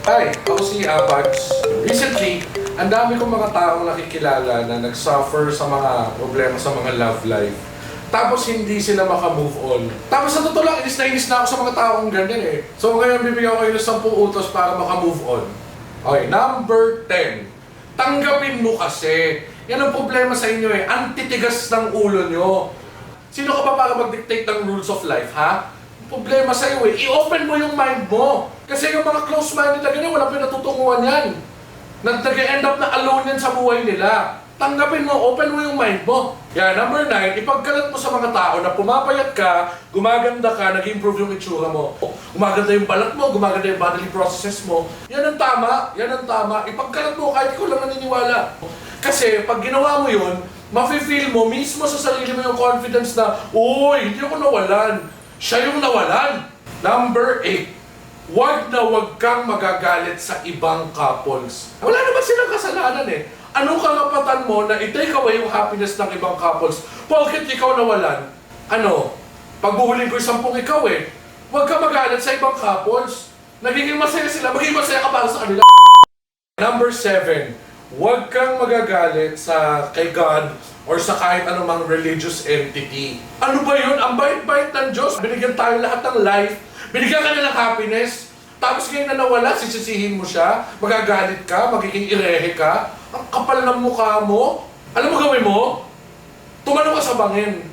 Hi, ako si Abax. Recently, ang dami kong mga taong nakikilala na nagsuffer sa mga problema sa mga love life. Tapos hindi sila makamove on. Tapos sa totoo lang, inis na inis na ako sa mga taong ganyan eh. So ngayon, bibigyan ko kayo ng 10 utos para makamove on. Okay, number 10. Tanggapin mo kasi. Yan ang problema sa inyo eh. Ang titigas ng ulo nyo. Sino ka pa para mag-dictate ng rules of life, ha? Problema sa iyo eh. I-open mo yung mind mo. Kasi yung mga close-minded na ganyan, walang pinatutunguhan yan. Nag-end up na alone yan sa buhay nila. Tanggapin mo, open mo yung mind mo. Yan, number nine, ipagkalat mo sa mga tao na pumapayat ka, gumaganda ka, nag-improve yung itsura mo. Gumaganda yung balat mo, gumaganda yung bodily processes mo. Yan ang tama, yan ang tama. Ipagkalat mo kahit ikaw lang naniniwala. Kasi pag ginawa mo yun, mafe-feel mo mismo sa sarili mo yung confidence na, Uy, hindi ako nawalan. Siya yung nawalan. Number 8, Huwag na huwag kang magagalit sa ibang couples. Wala naman silang kasalanan eh. Anong karapatan mo na i-take away yung happiness ng ibang couples? Bakit ikaw nawalan? Ano? Pagbuhulin ko yung sampung ikaw eh. Huwag ka magalit sa ibang couples. Nagiging masaya sila, magiging masaya ka para sa kanila. Number seven, huwag kang magagalit sa kay God or sa kahit anumang religious entity. Ano ba yun? Ang bait-bait. Binigyan tayo lahat ng life. Binigyan ka ng happiness. Tapos ngayon na nawala, sisisihin mo siya, magagalit ka, magiging irehe ka. Ang kapal ng mukha mo. Alam mo gawin mo? Tumalong ka sa bangin.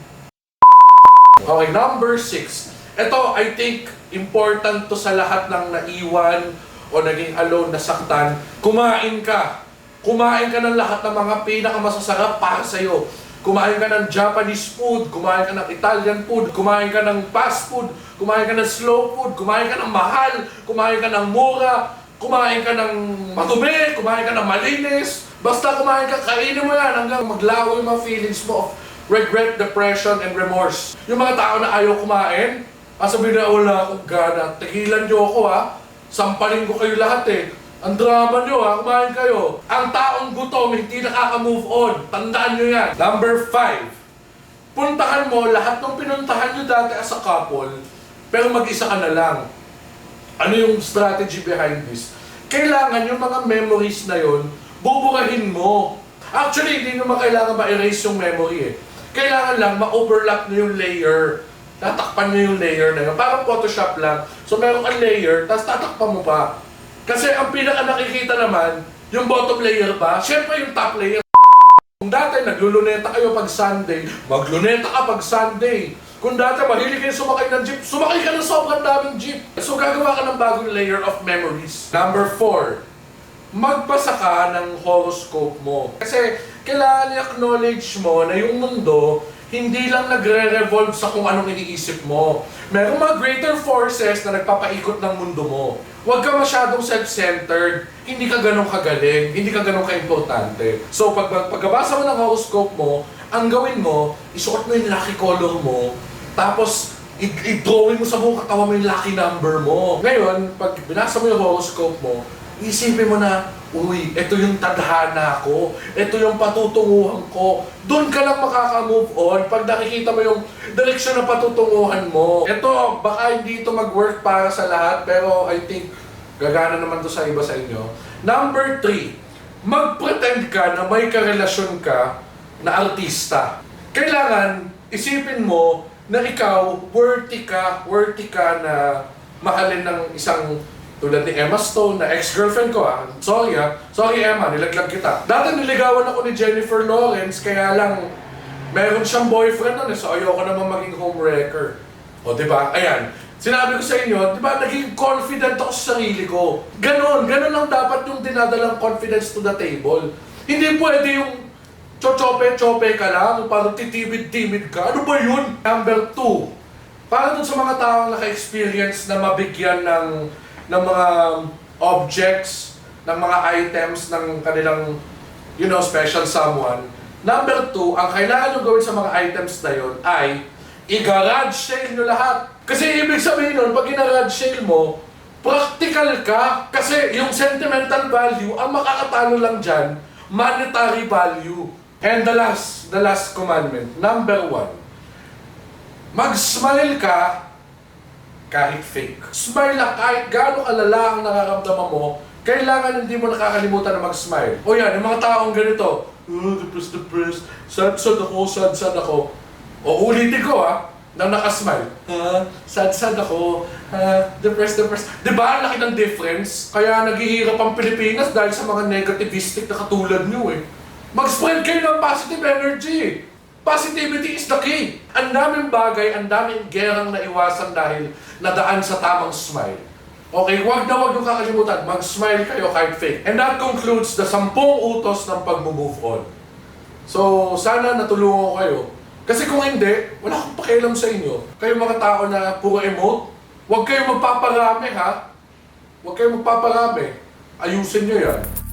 Okay, number six. Ito, I think, important to sa lahat ng naiwan o naging alone na saktan. Kumain ka. Kumain ka ng lahat ng mga pinakamasasarap para sa'yo. Kumain ka ng Japanese food, kumain ka ng Italian food, kumain ka ng fast food, kumain ka ng slow food, kumain ka ng mahal, kumain ka ng mura, kumain ka ng madumi, kumain ka ng malinis. Basta kumain ka, kainin mo yan hanggang maglaho yung mga feelings mo of regret, depression, and remorse. Yung mga tao na ayaw kumain, sabihin na wala akong gana, tigilan niyo ako ha, sampalin ko kayo lahat eh. Ang drama nyo ha, kumain kayo. Ang taong gutom, hindi nakaka-move on. Tandaan nyo yan. Number five, puntahan mo lahat ng pinuntahan nyo dati as a couple, pero mag-isa ka na lang. Ano yung strategy behind this? Kailangan yung mga memories na yon buburahin mo. Actually, hindi naman kailangan ma-erase yung memory eh. Kailangan lang ma-overlap nyo yung layer. Tatakpan nyo yung layer na yun. Parang Photoshop lang. So meron kang layer, tapos tatakpan mo pa. Kasi ang pinaka nakikita naman, yung bottom layer ba? Siyempre yung top layer. Kung dati nagluluneta kayo pag Sunday, magluneta ka pag Sunday. Kung dati mahilig kayo sumakay ng jeep, sumakay ka ng sobrang daming jeep. So gagawa ka ng bagong layer of memories. Number four, magbasa ka ng horoscope mo. Kasi kailangan i-acknowledge mo na yung mundo hindi lang nagre-revolve sa kung anong iniisip mo. Merong mga greater forces na nagpapaikot ng mundo mo. Huwag ka masyadong self-centered, hindi ka ganun kagaling, hindi ka ganun ka-importante. So pag pag- pagkabasa mo ng horoscope mo, ang gawin mo, isuot mo yung lucky color mo, tapos i-drawing mo sa buong katawan mo yung lucky number mo. Ngayon, pag binasa mo yung horoscope mo, isipin mo na, uy, ito yung tadhana ko, ito yung patutunguhan ko. Doon ka lang makaka-move on pag nakikita mo yung direksyon na patutunguhan mo. Ito, baka hindi ito mag-work para sa lahat, pero I think gagana naman to sa iba sa inyo. Number three, mag-pretend ka na may karelasyon ka na artista. Kailangan isipin mo na ikaw worthy ka, worthy ka na mahalin ng isang tulad ni Emma Stone na ex-girlfriend ko ah. Sorry ah. Sorry Emma, nilaglag kita. Dati niligawan ako ni Jennifer Lawrence kaya lang meron siyang boyfriend nun eh, so ayoko naman maging homewrecker. O di ba? Ayan. Sinabi ko sa inyo, di ba, naging confident ako sa sarili ko. Ganon, ganon lang dapat yung dinadalang confidence to the table. Hindi pwede yung chochope-chope ka lang, parang titibid-timid ka. Ano ba yun? Number two, para dun sa mga taong naka-experience na mabigyan ng ng mga objects, ng mga items ng kanilang, you know, special someone. Number two, ang kailangan nyo gawin sa mga items na yon ay i-garage sale nyo lahat. Kasi ibig sabihin nun, pag i-garage sale mo, practical ka. Kasi yung sentimental value, ang makakatalo lang dyan, monetary value. And the last, the last commandment, number one, mag-smile ka kahit fake. Smile lang kahit gaano kalala ang nararamdaman mo, kailangan hindi mo nakakalimutan na mag-smile. O yan, yung mga taong ganito, oh, depressed, depressed, sad, sad ako, sad, sad ako. O ulitin ko ha, na nakasmile. Ha, sad, sad ako, ha, depressed, depressed. Di ba, laki ng difference? Kaya naghihirap ang Pilipinas dahil sa mga negativistic na katulad nyo eh. Mag-spread kayo ng positive energy. Positivity is the key. Ang daming bagay, ang daming gerang naiwasan dahil nadaan sa tamang smile. Okay, wag na wag yung kakalimutan. Mag-smile kayo kahit fake. And that concludes the sampung utos ng pag-move on. So, sana natulungan ko kayo. Kasi kung hindi, wala akong pakialam sa inyo. Kayo mga tao na puro emote, huwag kayong magpaparami ha. Huwag kayong magpaparami. Ayusin nyo yan.